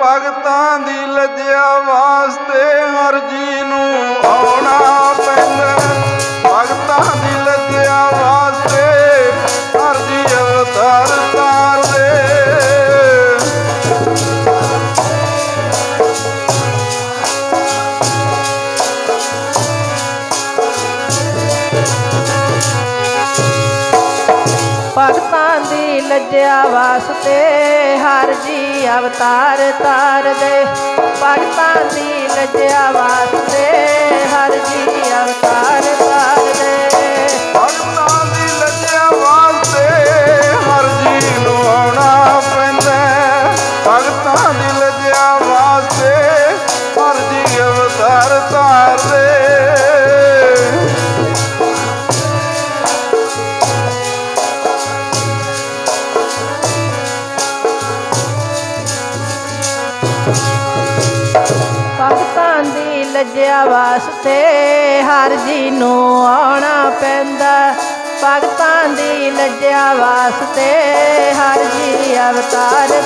ਭਗਤਾਂ ਦੀ ਲੱਜਿਆ ਵਾਸਤੇ ਹਰ ਜੀ ਭਗਤਾਂ ਦੀ ਲੱਜਿਆ ਵਾਸਤੇ ਹਰ ਜੀ ਅਵਤਾਰ ਤਾਰਦੇ। ਭਗਤਾਂ ਦੀ ਲੱਜਿਆ ਵਾਸਤੇ ਹਰ ਜੀ ਅਵਤਾਰ ਤਾਰਦੇ। ਭਗਤਾਂ ਦੀ ਲੱਜਿਆ ਵਾਸਤੇ ਹਰ ਜੀ ਨੂੰ ਆਉਣਾ ਪੈਂਦਾ ਭਗਤਾਂ ਦੀ ਲੱਜਿਆ ਵਾਸਤੇ ਹਰ ਜੀ ਅਵਤਾਰ ਲੱਜਿਆ ਵਾਸਤੇ ਹਰ ਜੀ ਨੂੰ ਆਉਣਾ ਪੈਂਦਾ। ਭਗਤਾਂ ਦੀ ਲੱਜਿਆ ਵਾਸਤੇ ਹਰ ਜੀ ਅਵਤਾਰ ਤਾਰਦੇ